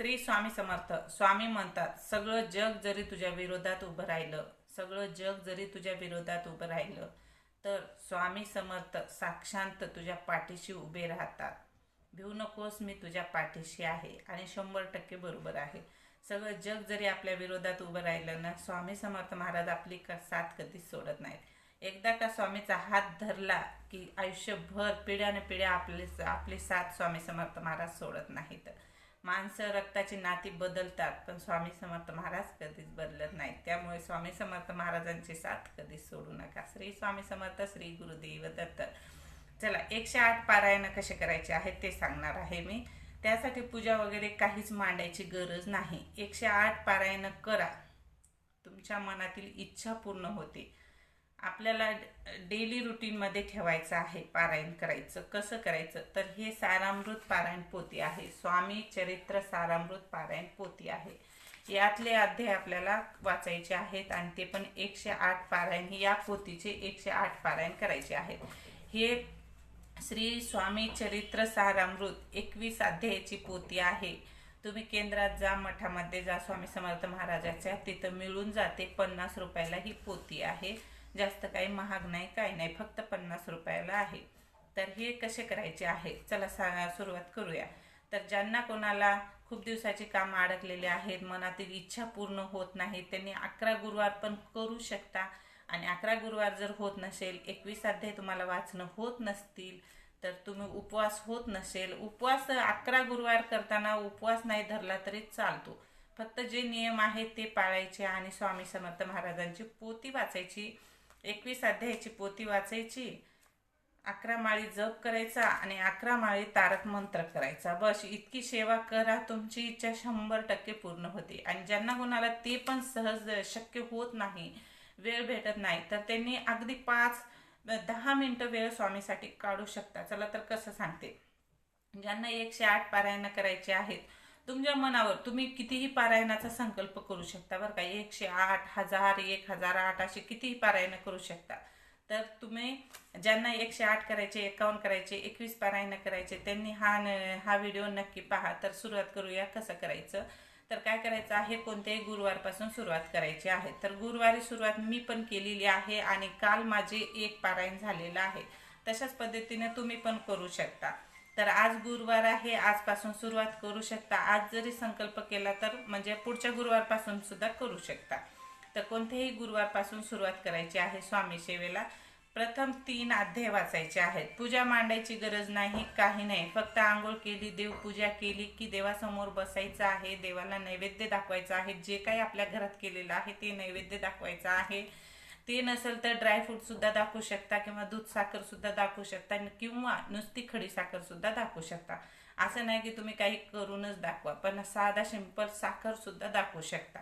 श्री स्वामी समर्थ. स्वामी म्हणतात सगळं जग जरी तुझ्या विरोधात उभं राहिलं सगळं जग जरी तुझ्या विरोधात उभं राहिलं तर स्वामी समर्थ साक्षांत तुझ्या पाठीशी उभे राहतात. भिऊ नकोस मी तुझ्या पाठीशी आहे. आणि शंभर टक्के बरोबर आहे. सगळं जग जरी आपल्या विरोधात उभं राहिलं ना स्वामी समर्थ महाराज आपली का साथ कधीच सोडत नाहीत. एकदा का स्वामीचा हात धरला की आयुष्यभर पिढ्याने पिढ्या आपले आपली साथ स्वामी समर्थ महाराज सोडत नाहीत. माणसं रक्ताची नाती बदलतात पण स्वामी समर्थ महाराज कधीच बदलत नाहीत. त्यामुळे स्वामी समर्थ महाराजांची साथ कधीच सोडू नका. श्री स्वामी समर्थ श्री गुरुदेव दत्त. चला एकशे आठ पारायण कसे करायचे आहेत ते सांगणार आहे मी. त्यासाठी पूजा वगैरे काहीच मांडायची गरज नाही. एकशे आठ पारायण करा. तुमच्या मनातील इच्छा पूर्ण होते. आपल्याला डेली रुटीनमध्ये ठेवायचं आहे पारायण करायचं. कसं करायचं? तर हे सारामृत पारायण पोती आहे. स्वामी चरित्र सारामृत पारायण पोती आहे. यातले अध्याय आपल्याला वाचायचे आहेत आणि ते पण एकशे आठ पारायण या पोतीचे एकशे आठ पारायण करायचे आहेत. हे श्री स्वामी चरित्र सारामृत एकवीस अध्यायाची पोती आहे. तुम्ही केंद्रात जा मठामध्ये जा स्वामी समर्थ महाराजाच्या तिथं मिळून जाते पन्नास रुपयाला ही पोती आहे. जास्त काही महाग नाही काही नाही. फक्त पन्नास रुपयाला आहे. तर हे कसे करायचे आहे? चला सा सुरुवात करूया. तर ज्यांना कोणाला खूप दिवसाची कामं अडकलेली आहेत मनातील इच्छा पूर्ण होत नाही त्यांनी अकरा गुरुवार पण करू शकता. आणि अकरा गुरुवार जर होत नसेल एकवीस अध्याय तुम्हाला वाचणं होत नसतील तर तुम्ही उपवास होत नसेल. उपवास अकरा गुरुवार करताना उपवास नाही धरला तरी चालतो. फक्त जे नियम आहेत ते पाळायचे आणि स्वामी समर्थ महाराजांची पोती वाचायची. एकवीस अध्यायाची पोती वाचायची. अकरा माळी जप करायचा आणि अकरा माळी तारक मंत्र करायचा. बस इतकी सेवा करा तुमची इच्छा शंभर टक्के पूर्ण होते. आणि ज्यांना कोणाला ते पण सहज शक्य होत नाही वेळ भेटत नाही. तर त्यांनी अगदी पाच दहा मिनटं वेळ स्वामीसाठी काढू शकता. चला तर कसं सांगते. ज्यांना एकशे आठ पारायण करायचे आहेत तुमच्या मनावर तुम्ही कितीही पारायणाचा संकल्प करू शकता बरं का. एकशे आठ हजार एक हजार आठ असे कितीही पारायण करू शकता. तर तुम्ही ज्यांना एकशे आठ करायचे एकावन्न करायचे एकवीस पारायण करायचे त्यांनी हा हा व्हिडिओ नक्की पहा. तर सुरुवात करूया कसं करायचं. तर काय करायचं आहे कोणत्याही गुरुवारपासून सुरुवात करायची आहे. तर गुरुवारी सुरुवात मी पण केलेली आहे आणि काल माझे एक पारायण झालेलं आहे. तशाच पद्धतीने तुम्ही पण करू शकता. तर आज गुरुवार आहे आजपासून सुरुवात करू शकता. आज जरी संकल्प केला तर म्हणजे पुढच्या गुरुवारपासून सुद्धा करू शकता. तर कोणत्याही गुरुवारपासून सुरुवात करायची आहे स्वामी सेवेला? प्रथम तीन अध्याय वाचायचे आहेत. पूजा मांडायची गरज नाही काही नाही. फक्त आंघोळ केली देवपूजा केली की देवासमोर बसायचं आहे देवाला नैवेद्य दाखवायचं आहे. जे काही आपल्या घरात केलेलं आहे ते नैवेद्य दाखवायचं आहे. ते नसेल तर ड्रायफ्रूट सुद्धा दाखवू शकता किंवा दूध साखर सुद्धा दाखवू शकता किंवा नुसती खडी साखर सुद्धा दाखवू शकता. असं नाही की तुम्ही काही करूनच दाखवा पण साधा सिंपल साखर सुद्धा दाखवू शकता.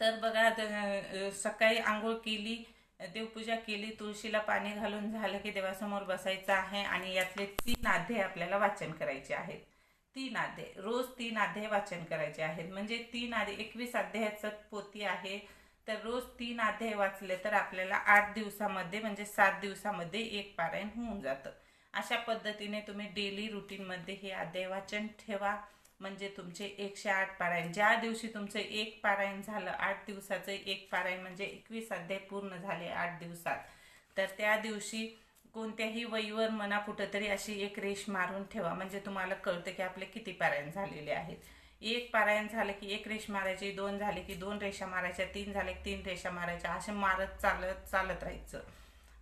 तर बघा सकाळी आंघोळ केली देवपूजा केली तुळशीला पाणी घालून झालं की देवासमोर बसायचं आहे आणि यातले तीन आध्ये आपल्याला वाचन करायचे आहेत. तीन अध्याय रोज तीन आध्ये वाचन करायचे आहेत. म्हणजे तीन आधे एकवीस अध्यायाचं पोती आहे. तर रोज तीन अध्याय वाचले तर आपल्याला आठ दिवसामध्ये म्हणजे सात दिवसामध्ये एक पारायण होऊन जातं. अशा पद्धतीने तुम्ही डेली रुटीनमध्ये हे अध्याय वाचन ठेवा. म्हणजे तुमचे एकशे आठ पारायण ज्या दिवशी तुमचं एक पारायण झालं आठ दिवसाचं एक पारायण म्हणजे एकवीस अध्याय पूर्ण झाले आठ दिवसात तर त्या दिवशी कोणत्याही वहीवर मना कुठंतरी अशी एक रेष मारून ठेवा. म्हणजे तुम्हाला कळतं की आपले किती पारायण झालेले आहेत. एक पारायण झालं की एक रेष मारायची दोन झाले की दोन रेषा मारायच्या तीन झाले की तीन रेषा मारायच्या असे मारत चालत चालत राहायचं.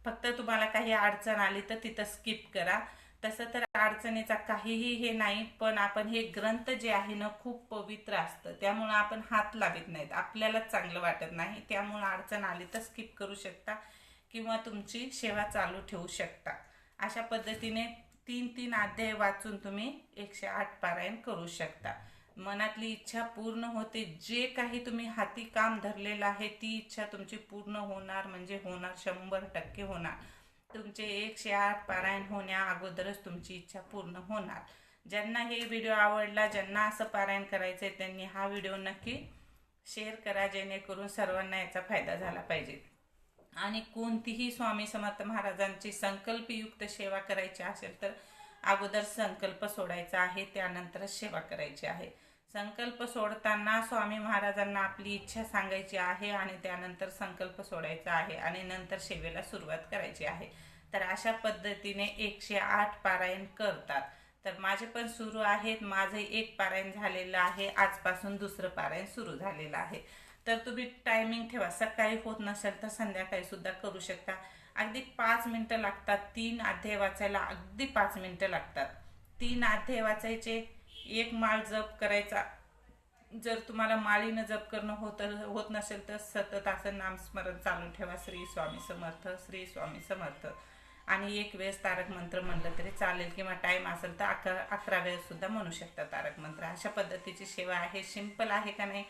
फक्त तुम्हाला काही अडचण आली तर तिथं स्किप करा. तसं तर अडचणीचा काहीही हे नाही पण आपण हे ग्रंथ जे आहे ना खूप पवित्र असतं. त्यामुळं आपण हात लावित नाहीत. आपल्याला चांगलं वाटत नाही. त्यामुळं अडचण आली तर स्किप करू शकता किंवा तुमची सेवा चालू ठेवू शकता. अशा पद्धतीने तीन तीन अध्याय वाचून तुम्ही एकशे आठ पारायण करू शकता. मनातली इच्छा पूर्ण होते. जे काही तुम्ही हाती काम धरलेलं आहे ती इच्छा तुमची पूर्ण होणार म्हणजे होणार शंभर टक्के होणार. तुमचे एकशे आठ पारायण होण्या अगोदरच तुमची इच्छा पूर्ण होणार. ज्यांना हे व्हिडिओ आवडला ज्यांना असं पारायण करायचं आहे त्यांनी हा व्हिडिओ नक्की शेअर करा जेणेकरून सर्वांना याचा फायदा झाला पाहिजे. आणि कोणतीही स्वामी समर्थ महाराजांची संकल्पयुक्त सेवा करायची असेल तर अगोदर संकल्प सोडायचा आहे त्यानंतरच सेवा करायची आहे. संकल्प सोडताना स्वामी महाराजांना आपली इच्छा सांगायची आहे आणि त्यानंतर संकल्प सोडायचा आहे आणि नंतर सेवेला सुरुवात करायची आहे. तर अशा पद्धतीने एकशे आठ पारायण करतात. तर माझे पण सुरू आहेत. माझं एक पारायण झालेलं आहे. आजपासून दुसरं पारायण सुरू झालेलं आहे. तर तुम्ही टायमिंग ठेवा. सकाळी होत नसेल तर संध्याकाळी सुद्धा करू शकता. अगदी पाच मिनटं लागतात. तीन अध्याय वाचायला अगदी पाच मिनटं लागतात. तीन अध्याय वाचायचे. एक माळ जप करायचा. जर तुम्हाला माळीनं जप करणं होत होत नसेल तर सतत असं नामस्मरण चालू ठेवा. श्री स्वामी समर्थ श्री स्वामी समर्थ. आणि एक वेळेस तारक मंत्र म्हणलं तरी चालेल किंवा टाईम असेल तर अकरा अकरा वेळेस सुद्धा म्हणू शकता तारक मंत्र. अशा पद्धतीची सेवा आहे. सिंपल आहे का नाही?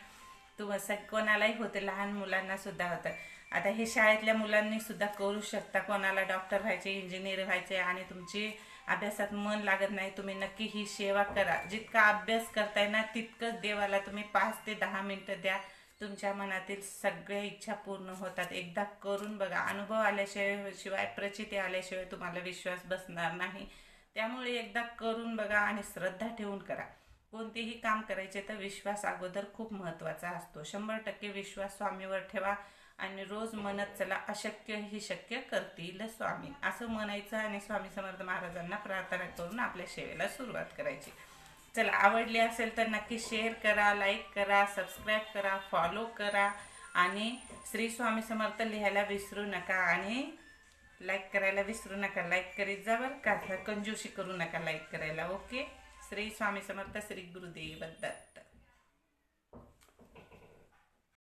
तुम्हा सग कोणालाही होते लहान मुलांना सुद्धा होतं. आता हे शाळेतल्या मुलांनी सुद्धा करू शकता. कोणाला डॉक्टर व्हायचे इंजिनियर व्हायचे आणि तुमची अभ्यासात मन लागत नाही तुम्ही नक्की ही सेवा करा. जितका अभ्यास करताय ना तितकंच देवाला तुम्ही पाच ते दहा मिनटं द्या. तुमच्या मनातील सगळ्या इच्छा पूर्ण होतात. एकदा करून बघा. अनुभव आल्याशिवाय शिवाय प्रचिती आल्याशिवाय तुम्हाला विश्वास बसणार नाही. त्यामुळे एकदा करून बघा आणि श्रद्धा ठेवून करा. कोणतेही काम करायचे तर विश्वास अगोदर खूप महत्त्वाचा असतो. शंभर टक्के विश्वास स्वामीवर ठेवा. आणि रोज म्हणत चला अशक्य ही शक्य करतील स्वामी. असं म्हणायचं आणि स्वामी समर्थ महाराजांना प्रार्थना करून आपल्या सेवेला सुरुवात करायची. चला आवडली असेल तर नक्की शेअर करा लाईक करा सबस्क्राईब करा फॉलो करा आणि श्री स्वामी समर्थ लिहायला विसरू नका आणि लाईक करायला विसरू नका. लाईक करीत जा बरं का. कंजूशी करू नका लाईक करायला. ओके श्री स्वामी समर्थ श्री गुरुदेव